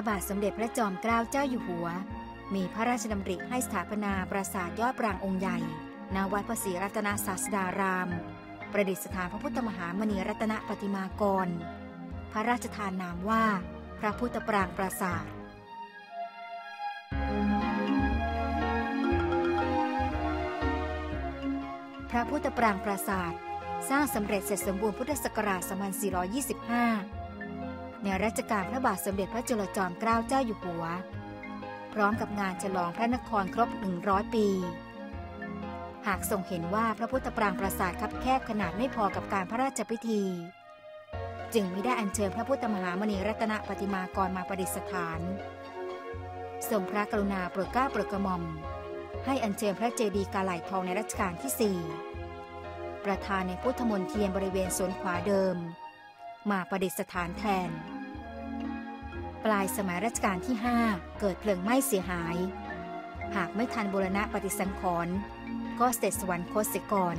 ระบาทสมเด็จพระจอมเกล้าเจ้าอยู่หัว มีพระราชดำริให้สถาปนาปราสาทยอดปรางองค์ใหญ่ณวัดพระศรีรัตนศาสดาราม ประดิษฐานพระพุทธมหามณีรัตนปฏิมากร พระราชทานนามว่า พระพุทธปรางปราสาทพระพุทธปรางปราสาท สร้างสำเร็จเสร็จสมบูรณ์พุทธศักราช 2425 ในรัชกาลพระบาทสมเด็จพระจุลจอมเกล้าเจ้าอยู่หัว พร้อมกับงานฉลองพระนครครบ 100 ปี หากทรงเห็นว่าพระพุทธปรางปราสาทคับแคบขนาดไม่พอกับการพระราชพิธี จึงไม่ได้อัญเชิญพระพุทธมหามณีรัตนปฏิมากรมาประดิษฐานทรงพระกรุณาโปรดเกล้าโปรดกระหม่อม ให้อัญเชิญพระเจดีย์กาไหลทองในรัชกาลที่ 4 ประธานในพุทธมนเทียนบริเวณสวนขวาเดิม มาประดิษฐานแทน ปลายสมัยรัชกาลที่ 5 เกิดเพลิงไหม้เสียหาย หากไม่ทันบูรณะปฏิสังขรณ์ก็เสด็จสวรรคตเสียก่อน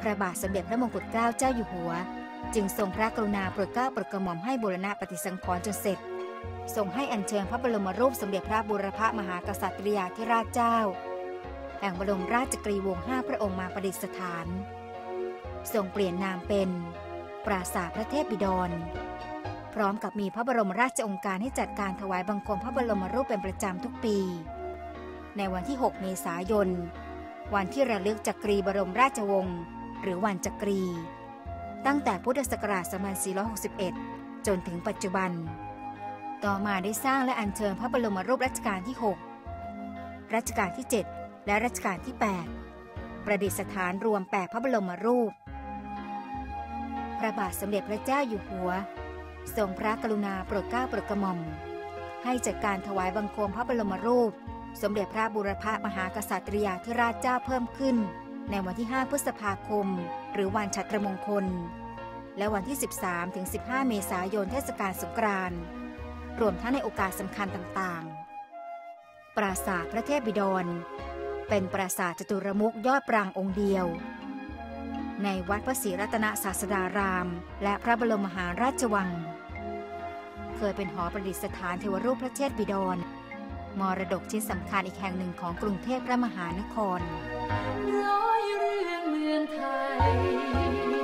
พระบาทสมเด็จพระมงกุฎเกล้าเจ้าอยู่หัว จึงทรงพระกรุณาโปรดเกล้าโปรดกระหม่อมให้บูรณะปฏิสังขรณ์จนเสร็จทรงให้อัญเชิญพระบรมรูปสมเด็จพระบูรพมหากษัตริยาธิราชเจ้า แห่งบรมราชกรีวงศ์ห้าพระองค์มาประดิษฐาน ทรงเปลี่ยนนามเป็น ปราสาทพระเทพบิดร พร้อมกับมีพระบรมราชองค์การให้จัดการถวายบังคมพระบรมรูปเป็นประจำทุกปี ในวันที่ 6 เมษายน วันที่ระลึกจักรีบรมราชวงศ์หรือวันจักรี ตั้งแต่พุทธศักราช 2461 จนถึงปัจจุบัน ต่อมาได้สร้างและอัญเชิญพระบรมรูปรัชกาลที่ 6 รัชกาลที่ 7 และรัชกาลที่ 8 ประดิษฐานรวม 8 พระบรมรูป พระบาทสมเด็จพระเจ้าอยู่หัว ทรงพระกรุณาโปรดเกล้าโปรดกระหม่อม ให้จัดการถวายบังคมพระบรมรูป สมเด็จพระบูรพมหากษัตริยาธิราชเจ้าเพิ่มขึ้น ในวันที่ 5 พฤษภาคม หรือวันชัตรมงคล และวันที่ 13ถึง15 เมษายนเทศกาลสงกรานต์รวมทั้งในโอกาสสำคัญต่างๆ ปราสาทพระเทพบิดร เป็นปราสาทจตุรมุกยอดปรางองค์เดียว ในวัดพระศรีรัตนศาสดาราม และพระบรมมหาราชวัง เคยเป็นหอประดิษฐานเทวรูปพระเชษฐบิดร มรดกชิ้นสำคัญอีกแห่งหนึ่งของกรุงเทพพระมหานครร้อยเรื่องเมืองไทย